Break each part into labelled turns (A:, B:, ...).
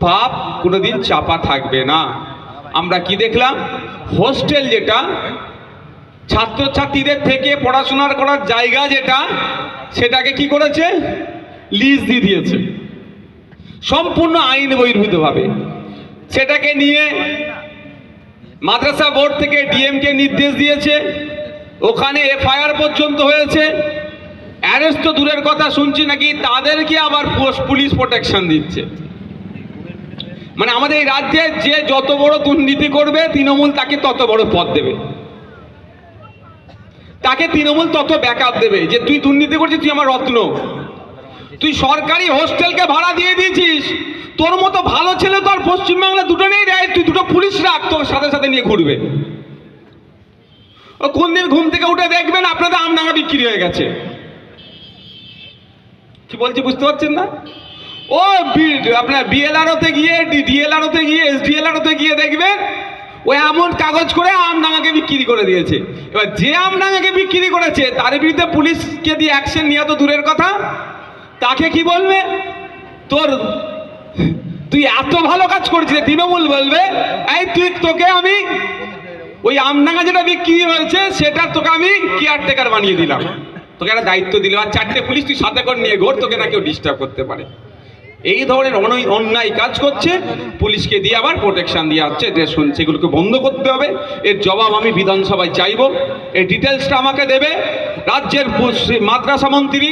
A: পাপ কোনোদিন চাপা থাকবে না। আমরা কি দেখলাম? হোস্টেল যেটা, ছাত্রছাত্রীদের থেকে পড়াশোনার করার জায়গা যেটা, সেটাকে কি করেছে? লিজ দিয়ে দিয়েছে। সম্পূর্ণ আইন বহির্ভূতভাবে। সেটাকে নিয়ে মাদ্রাসা বোর্ড থেকে ডিএমকে নির্দেশ দিয়েছে। ওখানে এফআইআর পর্যন্ত হয়েছে। অ্যারেস্ট তো দূরের কথা শুনছি নাকি, তাদেরকে আবার পুলিশ প্রোটেকশন দিচ্ছে। মানে আমাদের এই রাজ্যে যে যত বড় দুর্নীতি করবে, তৃণমূল তাকে তত বড় পদ দেবে। তাকে তৃণমূল তত ব্যাকআপ দেবে যে, তুই দুর্নীতি করছিস, তুই আমার রত্ন। তুই সরকারি হোস্টেলকে ভাড়া দিয়ে দিয়েছিস। তোর মতো ভালো ছেলে তো আর পশ্চিমবাংলা দুটো নেই রে। তুই দুটো পুলিশ রাখ, তোর সাথে সাথে নিয়ে ঘুরবে। ও কোন দিন ঘুম থেকে উঠে দেখবেন আপনাদের আমডাঙ্গা বিক্রি হয়ে গেছে। কি বলছি, বুঝতে পারছেন না? ও আপনার বিএলআরওতে গিয়ে ডিএলআরওতে গিয়ে এসডিএলআরওতে গিয়ে দেখবেন, ও এমন কাগজ করে আমডাঙ্গাকে বিক্রি করে দিয়েছে। এবার যে আমডাঙ্গাকে বিক্রি করেছে, তার বিরুদ্ধে পুলিশকে দিয়ে অ্যাকশন নেওয়া তো দূরের কথা। তাকে কি বলবে? তোর, তুই এত ভালো কাজ করছিস, তৃণমূল বলবে, এই তুই, তোকে আমি ওই আমডাঙ্গা যেটা বিক্রি হয়েছে, সেটা তোকে আমি কেয়ারটেকার বানিয়ে দিলাম। তোকে একটা দায়িত্ব দিলাম। আর চারটে পুলিশ তুই সাথে করে নিয়ে ঘোর, তোকে না কেউ ডিস্টার্ব করতে পারে। এই ধরনের অন্যায় কাজ করছে, পুলিশকে দিয়ে আবার প্রোটেকশন দেওয়া হচ্ছে। যে শুন সেগুলোকে বন্ধ করতে হবে। এর জবাব আমি বিধানসভায় চাইব। এই ডিটেলসটা আমাকে দেবে। রাজ্যের মাদ্রাসা মন্ত্রী,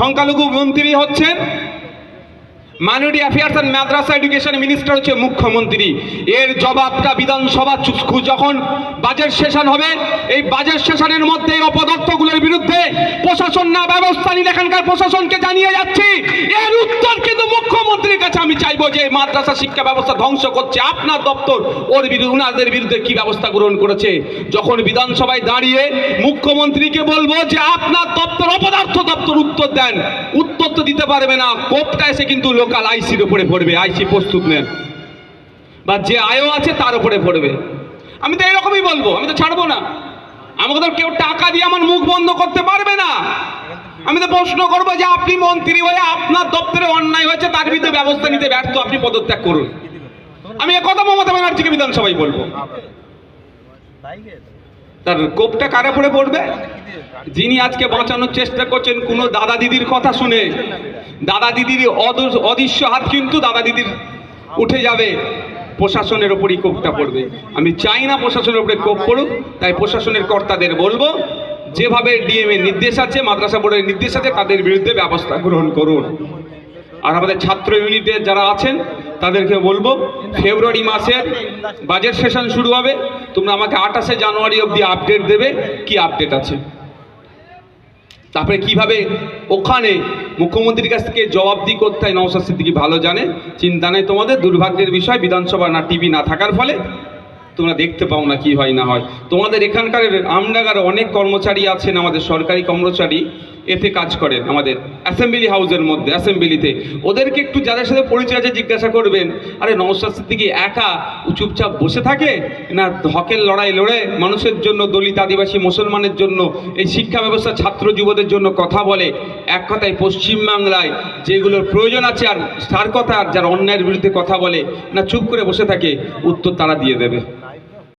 A: সংখ্যালঘু মন্ত্রী হচ্ছেন। Minority affairs and madrasa education minister হচ্ছে মুখ্যমন্ত্রী। এর জবাবটা বিধানসভা যখন বাজেট সেশন হবে, এই বাজেট সেশনের মধ্যে এই অপদত্তগুলোর বিরুদ্ধে প্রশাসন না ব্যবস্থা নিলে এখানকার প্রশাসনকে জানিয়ে যাচ্ছি। এর উত্তর কিন্তু কাছে আমি চাইব যে মাদ্রাসা শিক্ষা ব্যবস্থা ধ্বংস করছে। আপনার দপ্তর, ওর বিরুদ্ধে, উনাদের বিরুদ্ধে কি ব্যবস্থা গ্রহণ করেছে? যখন বিধানসভায় দাঁড়িয়ে মুখ্যমন্ত্রীকে বলব যে আপনার দপ্তর, অপদার্থ দপ্তর উত্তর দেন, উত্তর তো দিতে পারবে না। কোপটা এসে কিন্তু লোকাল আইসির উপরে পড়বে, আইসি প্রস্তুত নেন। বা যে আয়ও আছে তার উপরে পড়বে। আমি তো এরকমই বলব, আমি তো ছাড়বো না। আমাকে তো কেউ টাকা দিয়ে আমার মুখ বন্ধ করতে পারবে না আমি তো প্রশ্ন করব যে আপনি মন্ত্রী হয়ে আপনার দপ্তরে অন্যায় হয়েছে, তার বিরুদ্ধে ব্যবস্থা নিতে ব্যর্থ, আপনি পদত্যাগ করুন। আমি একথা মমতা ব্যানার্জিকে বিধানসভায় বলব। তার কোপটা কারে পড়ে পড়বে? যিনি আজকে বাঁচানোর চেষ্টা করছেন, কোনো দাদা দিদির কথা শুনে। দাদা দিদির অদৃশ্য হাত কিন্তু দাদা দিদির উঠে যাবে। প্রশাসনের ওপরই কোপটা পড়বে। আমি চাই না প্রশাসনের উপরে কোপ পড়ুক, তাই প্রশাসনের কর্তাদের বলব যেভাবে ডিএম এর নির্দেশ আছে, মাদ্রাসা বোর্ডের নির্দেশ আছে, তাদের বিরুদ্ধে ব্যবস্থা গ্রহণ করুন। আর আমাদের ছাত্র ইউনিটের যারা আছেন, তাদেরকে বলব, ফেব্রুয়ারি মাসের বাজেট সেশন শুরু হবে। তোমরা আমাকে আঠাশে জানুয়ারি অবধি আপডেট দেবে, কি আপডেট আছে। তারপরে কীভাবে ওখানে মুখ্যমন্ত্রীর কাছ থেকে জবাবদি করতে হয় নওসাদ সিদ্দিকি ভালো জানে। চিন্তা নেই তোমাদের, দুর্ভাগ্যের বিষয়, বিধানসভা না টিভি না থাকার ফলে তোমরা দেখতে পাও না কি হয় না হয়। তোমাদের এখানকার আমডাঙ্গার অনেক কর্মচারী আছেন আমাদের সরকারি কর্মচারী, এতে কাজ করেন আমাদের অ্যাসেম্বলি হাউসের মধ্যে অ্যাসেম্বলিতে ওদেরকে একটু যাদের সাথে পরিচয় আছে জিজ্ঞাসা করবেন, আরে নওসাদ সিদ্দিকি একা চুপচাপ বসে থাকে? না হকের লড়াই লড়ে মানুষের জন্য, দলিত আদিবাসী মুসলমানের জন্য, এই শিক্ষা ব্যবস্থা ছাত্র যুবদের জন্য কথা বলে। এক কথায় পশ্চিমবাংলায় যেগুলোর প্রয়োজন আছে আর তার কথা আর যার অন্যায়ের বিরুদ্ধে কথা বলে, না চুপ করে বসে থাকে, উত্তর তারা দিয়ে দেবে।